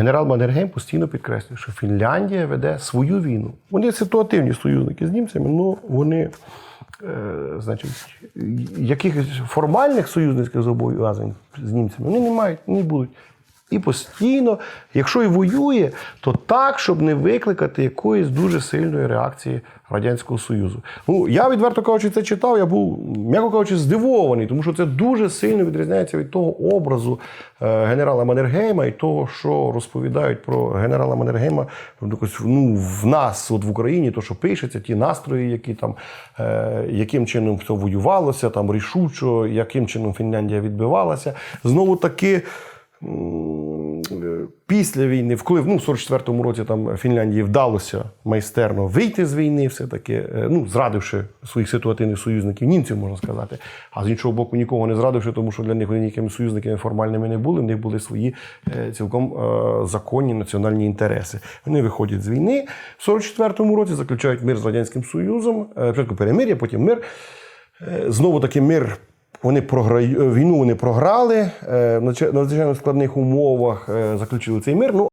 Генерал Маннергейм постійно підкреслює, що Фінляндія веде свою війну. Вони ситуативні союзники з німцями, але вони, е, значить, якихось формальних союзницьких зобов'язань з німцями вони не мають, не будуть. І постійно, якщо і воює, то так, щоб не викликати якоїсь дуже сильної реакції Радянського Союзу. Ну, я відверто кажучи, це читав, я був, м'яко кажучи, здивований, тому що це дуже сильно відрізняється від того образу е, генерала Маннергейма і того, що розповідають про генерала Маннергейма ну, в нас, от в Україні, то, що пишеться, ті настрої, які там, е, яким чином все воювалося, там рішучо, яким чином Фінляндія відбивалася. Знову таки. Е, Після війни, вколи ну, в 44-му році там Фінляндії вдалося майстерно вийти з війни, все-таки, е, ну, зрадивши своїх ситуативних союзників, німців, можна сказати. А з іншого боку, нікого не зрадивши, тому що для них вони ніякими союзниками формальними не були. В них були свої е, цілком законні національні інтереси. Вони виходять з війни в 44-му році, заключають мир з Радянським Союзом, спочатку перемир'я, потім мир. Знову таки мир. Вони програють війну. Вони програли е, в надзвичайно складних умовах. е, Заключили цей мир. Ну